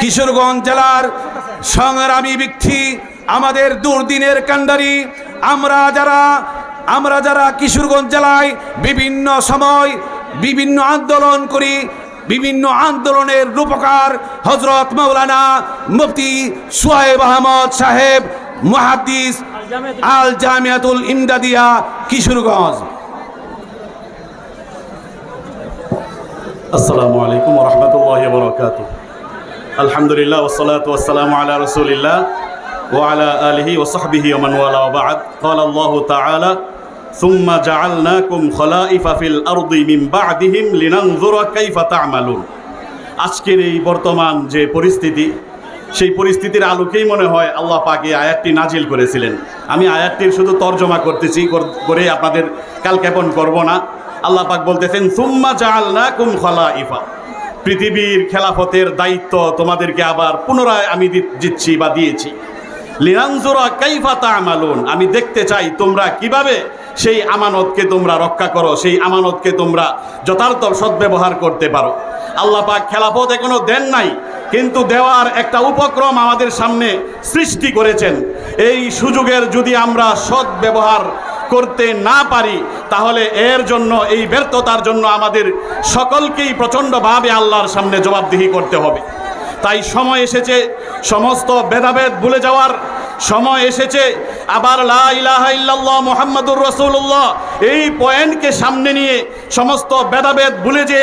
কিশোরগঞ্জ জেলার সংগ্রামী ব্যক্তি আমাদের দুর্দিনের কাণ্ডারি। আমরা যারা আমরা যারা কিশোরগঞ্জ জেলায় বিভিন্ন সময় বিভিন্ন আন্দোলন করি বিভিন্ন আন্দোলনের রূপকার হজরত মৌলানা মুফতি সোহেব আহমদ সাহেব মুহাদ্দিস আল জামিয়াতুল ইমদাদিয়া কিশোরগঞ্জ। আসসালামু আলাইকুম রহমতুল্লাহ বরকাত আলহামদুলিল্লাহ ওসলাত ওসালাম আলা রসুলিল্লাহ وعلى آله وصحبه ومن والاه وبعد قال الله تعالى ثم جعلناكم خلائف في الأرض من بعدهم لننظر كيف تعملون আজকের এই বর্তমান যে পরিস্থিতি সেই পরিস্থিতির আলোকেই মনে হয় আল্লাহ পাক এই আয়াতটি নাজিল করেছিলেন আমি আয়াতটির শুধু তর্জমা করতেছি কর- করে আপনাদের কালক্ষেপণ করব না আল্লাহ পাক বলতেছেন সুম্মা জাআলনাকুম খলাইফা পৃথিবীর খেলাফতের দায়িত্ব তোমাদেরকে আবার পুনরায় আমি দিচ্ছি বা দিয়েছি। লিনানজুরা কাইফা তা'মালুন, আমি দেখতে চাই তোমরা কীভাবে সেই আমানতকে তোমরা রক্ষা করো, সেই আমানতকে তোমরা যথার্থ সদ্ব্যবহার করতে পারো। আল্লাহ পাক খেলাফত এখনও দেন নাই, কিন্তু দেওয়ার একটা উপক্রম আমাদের সামনে সৃষ্টি করেছেন। এই সুযোগের যদি আমরা সদ্ব্যবহার করতে না পারি, তাহলে এর জন্য, এই ব্যর্থতার জন্য আমাদের সকলকেই প্রচণ্ডভাবে আল্লাহর সামনে জবাবদিহি করতে হবে। তাই সময় এসেছে, সমস্ত ভেদাভেদ ভুলে যাওয়ার সময় এসেছে। আবার লা মোহাম্মদুর রসুল্লাহ এই পয়েন্টকে সামনে নিয়ে সমস্ত ভেদাভেদ ভুলে যে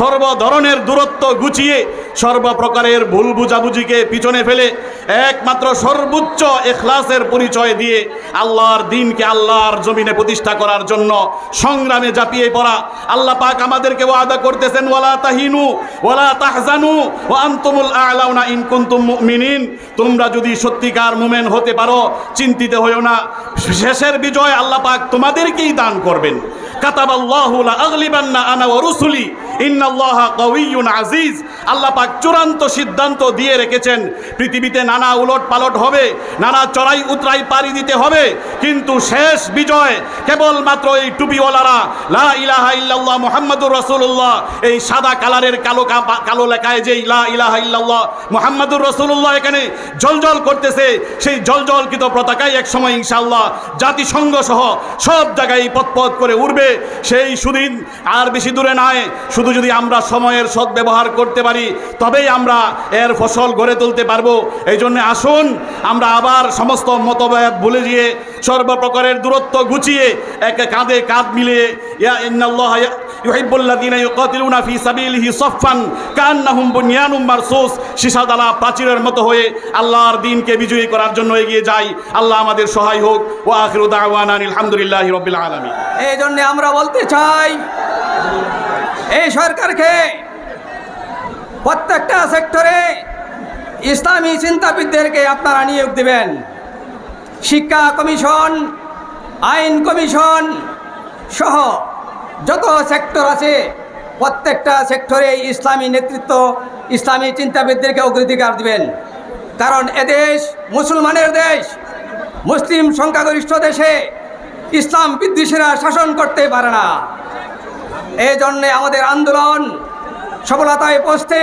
সর্ব ধরনের দূরত্ব গুছিয়ে সর্বপ্রকারের ভুল বুঝাবুঝিকে পিছনে ফেলে একমাত্র সর্বোচ্চ এখলাসের পরিচয় দিয়ে আল্লাহর দিনকে আল্লাহর জমিনে প্রতিষ্ঠা করার জন্য সংগ্রামে জাপিয়ে পড়া। আল্লাহ পাক আমাদেরকে ওয়াদা করতেছেন, ওয়ালা তাহিনু, ওয়ালা তাহজানু ও আনতুমুল আ'লাউনা ইন কুনতুম মুমিনিন। তোমরা যদি সত্যিকার মুমিন হতে পারো, চিন্তিত হইও না। শেষের বিজয় আল্লাহ পাক তোমাদেরকেই দান করবেন। কাতাবাল্লাহু লা আগলিবান্না আনা ওয়া রুসুলি। ইন্নাল্লাহা কাউইয়্যুন আজিজ। আল্লাহ পাক চূড়ান্ত সিদ্ধান্ত দিয়ে রেখেছেন, পৃথিবীতে নানা উলট পালট হবে, নানা চড়াই উতরাই পাড়ি দিতে হবে, কিন্তু শেষ বিজয় কেবলমাত্র এই টুপিওয়ালারা, লা ইলাহা ইল্লাল্লাহ মুহাম্মাদুর রাসূলুল্লাহ, এই সাদা কালারের কালো কালো লেখায় যেই লা ইলাহা ইল্লাল্লাহ মুহাম্মাদুর রাসূলুল্লাহ এখানে জলজল করতেছে, সেই জলজলকৃত পতাকাই এক সময় ইনশাআল্লাহ জাতিসংঘ সহ সব জায়গায় পথপথ করে উঠবে সেই সুদিন আর বেশি দূরে নয়, শুধু যদি আমরা সময়ের সদ্ব্যবহার করতে পারি, তবেই আমরা এর ফসল গড়ে তুলতে পারব। এই জন্য আসুন, আমরা আবার সমস্ত মতভেদ ভুলে গিয়ে, সর্বপ্রকারের দূরত্ব গুছিয়ে, এক কাঁধে কাঁধ মিলিয়ে সীসাদালা প্রাচীরের মতো হয়ে আল্লাহর দিনকে বিজয়ী করার জন্য এগিয়ে যাই। আল্লাহ আমাদের সহায় হোক। ওয়া আখিরু দাওয়ানা আলহামদুলিল্লাহি রাব্বিল আলামিন। এই জন্য আমরা বলতে চাই এই সরকারকে প্রত্যেকটা সেক্টরে ইসলামী চিন্তাবিদদেরকে আপনারা নিয়োগ দেবেন। শিক্ষা কমিশন, আইন কমিশন সহ যত সেক্টর আছে, প্রত্যেকটা সেক্টরে ইসলামী নেতৃত্ব, ইসলামী চিন্তাবিদদেরকে অগ্রাধিকার দিবেন। কারণ এদেশ মুসলমানের দেশ, মুসলিম সংখ্যাগরিষ্ঠ দেশে ইসলাম বিদ্বেষীরা শাসন করতে পারে না। এই জন্যে আমাদের আন্দোলন সফলতায় পৌঁছতে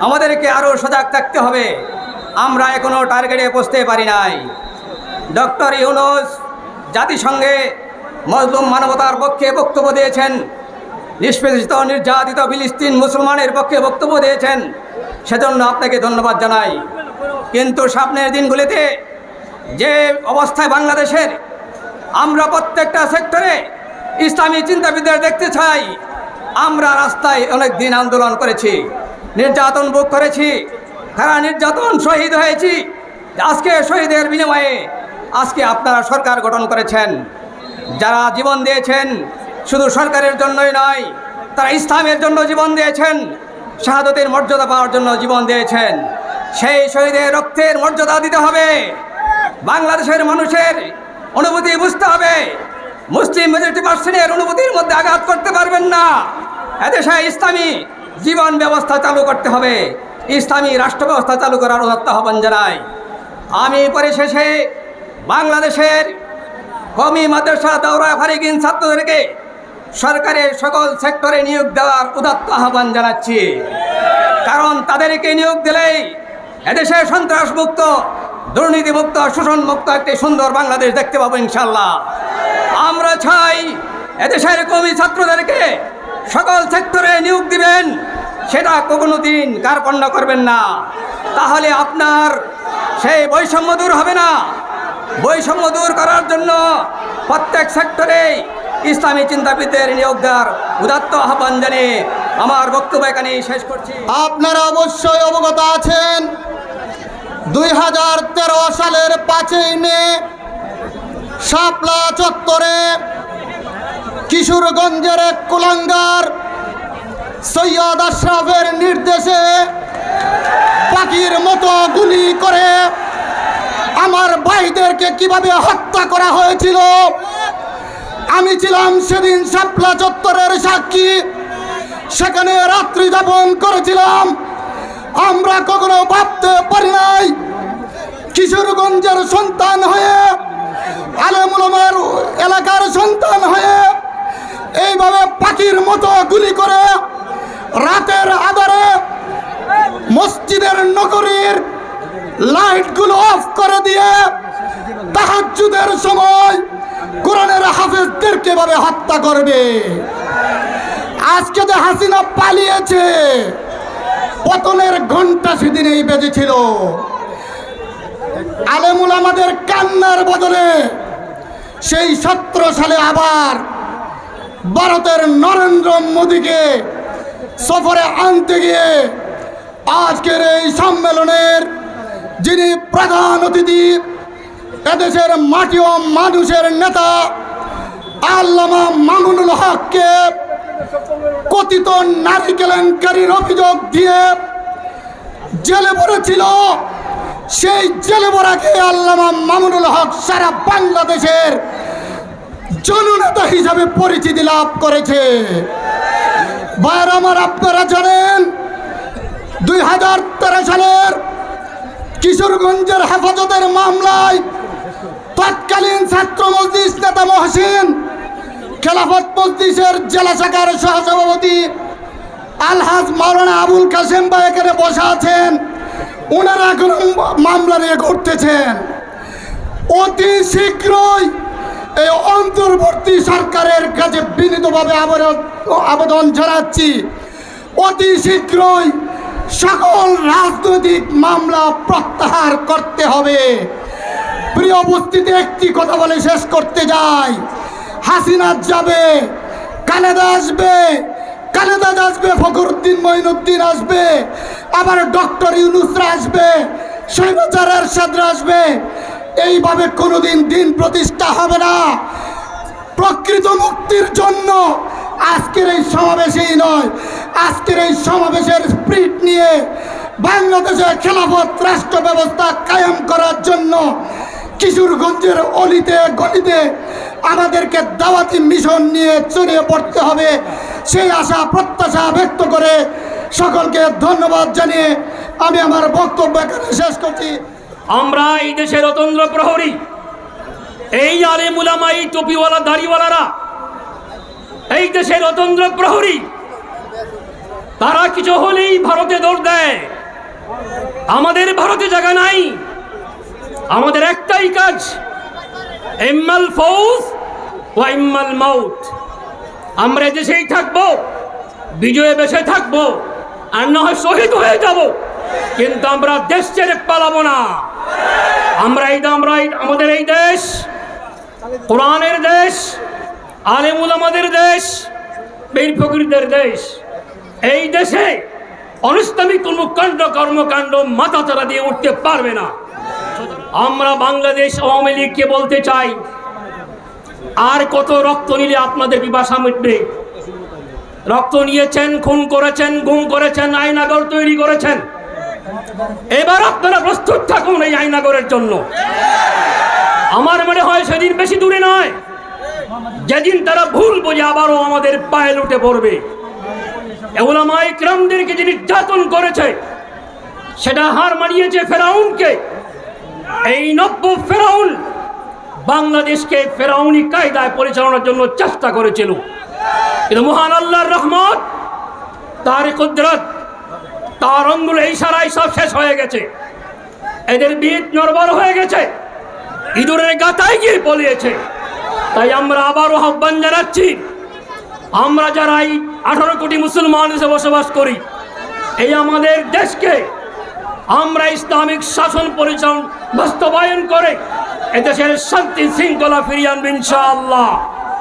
আমাদেরকে আরও সজাগ থাকতে হবে। আমরা এখনও টার্গেটে পৌঁছতে পারি নাই। ডক্টর ইউনুস জাতিসংঘে মজলুম মানবতার পক্ষে বক্তব্য দিয়েছেন। নিষ্পেষিত, নির্যাতিত ফিলিস্তিন মুসলমানের পক্ষে বক্তব্য দিয়েছেন। সেজন্য আপনাকে ধন্যবাদ জানাই। কিন্তু সামনের দিনগুলিতে যে অবস্থায় বাংলাদেশের আমরা প্রত্যেকটা সেক্টরে ইসলামী চিন্তাবিদদের দেখতে চাই। আমরা রাস্তায় অনেক দিন আন্দোলন করেছি, নির্যাতন ভোগ করেছি, তারা নির্যাতন শহীদ হয়েছি। আজকে শহীদের বিনিময়ে আজকে আপনারা সরকার গঠন করেছেন। যারা জীবন দিয়েছেন, শুধু সরকারের জন্যই নয়, তারা ইসলামের জন্য জীবন দিয়েছেন, শাহাদতের মর্যাদা পাওয়ার জন্য জীবন দিয়েছেন। সেই শহীদের রক্তের মর্যাদা দিতে হবে। বাংলাদেশের মানুষের অনুভূতি বুঝতে হবে। মুসলিম মেজরিটি পার্সেন্টের অনুভূতির মধ্যে আঘাত করতে পারবেন না। এদেশে ইসলামী জীবন ব্যবস্থা চালু করতে হবে। ইসলামী রাষ্ট্র ব্যবস্থা চালু করার আহ্বান জানাই। আমি পরিশেষে বাংলাদেশের কমি মাদ্রাসা দৌড়া ফারিগিন ছাত্রদেরকে সরকারের সকল সেক্টরে নিয়োগ দেওয়ার উদাত্ত আহ্বান জানাচ্ছি। কারণ তাদেরকে নিয়োগ দিলেই এদেশে সন্ত্রাসমুক্ত, দুর্নীতিমুক্ত, শোষণমুক্ত একটি সুন্দর বাংলাদেশ দেখতে পাবো ইনশাল্লাহ আমরা চাই এদেশের কবি ছাত্রদেরকে সকল সেক্টরে নিয়োগ দিবেন, সেটা কোনো দিন কার্পণ্য করবেন না। তাহলে আপনার সেই বৈষম্য দূর হবে না। বৈষম্য দূর করার জন্য প্রত্যেক সেক্টরে ইসলামী চিন্তাবিদদের নিয়োগ দেওয়ার উদাত্ত আহ্বান জানিয়ে আমার বক্তব্য এখানে শেষ করছি। আপনারা অবশ্যই অবগত আছেন, দুই হাজার তেরো সালের পাঁচই মে শাপলা চত্বরে, কিশোরগঞ্জের এক কুলাঙ্গার সৈয়দ আশরাফের নির্দেশে পাখির মতো গুলি করে আমার ভাইদেরকে কীভাবে হত্যা করা হয়েছিল? আমি ছিলাম সেদিন শাপলা চত্বরের সাক্ষী। সেখানে রাত্রি যাপন করেছিলাম। আমরা কখনো ভাবতে পারি নাই, কিশোরগঞ্জের সন্তান হয়ে আলেমুলমার এলাকার সন্তান হয়ে এইভাবে পাখির মতো গুলি করে রাতের আধারে মসজিদের নগরীর লাইটগুলো অফ করে দিয়ে তাহাজ্জুদের সময় কোরআনের হাফেজদেরকে ভাবে হত্যা করবে। আজকে যে হাসিনা পালিয়েছে, পতনের ঘণ্টা সেদিনেই বেজেছিল। আলেমুল আমাদের কান্নার বদলে সেই সতেরো সালে আবার ভারতের নরেন্দ্র মোদীকে সফরে আনতে গিয়ে আজকের এই সম্মেলনের যিনি প্রধান অতিথি, এদেশের মাটি ও মানুষের নেতা আল্লামা মামুনুল হককে কথিত নারী কেলেঙ্কারির অভিযোগ দিয়ে জেলে পড়েছিল। সেই জেলে পড়াকে আল্লামা মামুনুল হক সারা বাংলাদেশের জননেতা হিসাবে পরিচিতি লাভ করেছে। ভাইয়ের আমার আপনারা জানেন, দুই হাজার তেরো সালের কিশোরগঞ্জের হেফাজতের মামলায় তৎকালীন ছাত্র মজলিস নেতা মহসিন, খেলাফত মজলিসের জেলা শাখার সহসভাপতি আলহাজ মাওলানা আবুল কাসেম ভাই এখানে বসে আছেন। ওনারা এখন মামলা নিয়ে ঘুরতেছেন। অতি শীঘ্রই এই অন্তর্বর্তী সরকারের কাছে বিনীতভাবে আবেদন আবেদন জানাচ্ছি। অতি শীঘ্রই সকল রাজনৈতিক মামলা প্রত্যাহার করতে হবে। প্রিয় উপস্থিতি একটি কথা বলে শেষ করতে যাই। হাসিনা যাবে, কানাডা আসবে কানাডা আসবে, ফখরুদ্দিন মঈনুদ্দিন আসবে। আবার ডক্টর ইউনুসরা আসবে শৈবাচার এরশাদরা আসবে। এইভাবে কোনোদিন দিন প্রতিষ্ঠা হবে না। প্রকৃত মুক্তির জন্য আজকের এই সমাবেশেই নয়, আজকের এই সমাবেশের স্প্রিট নিয়ে বাংলাদেশে খেলাফত রাষ্ট্র ব্যবস্থা কায়েম করার জন্য কিশোরগঞ্জের অলিতে, গলিতে আমাদেরকে দাওয়াতি মিশন নিয়ে ছড়িয়ে পড়তে হবে। সেই আশা, প্রত্যাশা ব্যক্ত করে সকলকে ধন্যবাদ জানিয়ে আমি আমার বক্তব্য এখানে শেষ করছি। আমরা এই দেশের রতন্দ্র প্রহরী, এই আলেমুলামা এই টুপিওয়ালা, দাড়িওয়ালারা, এই দেশের রতন্দ্র প্রহরী, তারা কিছু হলেই ভারতে দৌড় দেয়। আমাদের ভারতে জায়গা নাই। আমাদের একটাই কাজ, ইম্মাল ফৌজ ও ইম্মাল মাউত। আমরা দেশেই থাকব, বিজয়ে বেশে থাকব। আর না হয় শহীদ হয়ে যাব। কিন্তু আমরা দেশ ছেড়ে পালাবো না। আমরা এই আমরা আমাদের এই দেশ, কোরআনের দেশ, আলেমুল আমাদের দেশ, বীর ফকিরদের দেশ। এই দেশে অনিস্লামিক কোনো কাণ্ড কর্মকাণ্ড মাথা চারা দিয়ে উঠতে পারবে না। আমরা বাংলাদেশ আওয়ামী লীগকে বলতে চাই, আর কত রক্ত নিলে আপনাদের বিবাসা মিটবে? রক্ত নিয়েছেন, খুন করেছেন, গুম করেছেন আয়নাগর তৈরি করেছেন। এবার আপনারা প্রস্তুত থাকুন এই আয়নাগরের জন্য। আমার মনে হয় সেদিন বেশি দূরে নয়। যেদিন তারা ভুল বোঝে আবারও আমাদের পায়ে লুটে পড়বে। এগুলামাই ক্রামদেরকে যে নির্যাতন করেছে, সেটা হার মানিয়েছে ফেরাউনকে। এই নব্য ফেরাউন বাংলাদেশকে ফেরাউনি কায়দায় পরিচালনার জন্য চেষ্টা করেছিল। কিন্তু মহান আল্লাহর রহমত তার কুদরত, তার অঙ্গুল সারাই সব শেষ হয়ে গেছে। এদের বিট নরবর হয়ে গেছে। ইঁদুরের গাতায় গিয়ে পলিয়েছে তাই আমরা আবারও আহ্বান জানাচ্ছি, আমরা যারা এই আঠারো কোটি মুসলমান দেশে বসবাস করি, এই আমাদের দেশকে আমরা ইসলামিক শাসন পরিচালন বাস্তবায়ন করে এদেশের শান্তি শৃঙ্খলা ফিরিয়ে আনবেন ইনশাআল্লাহ।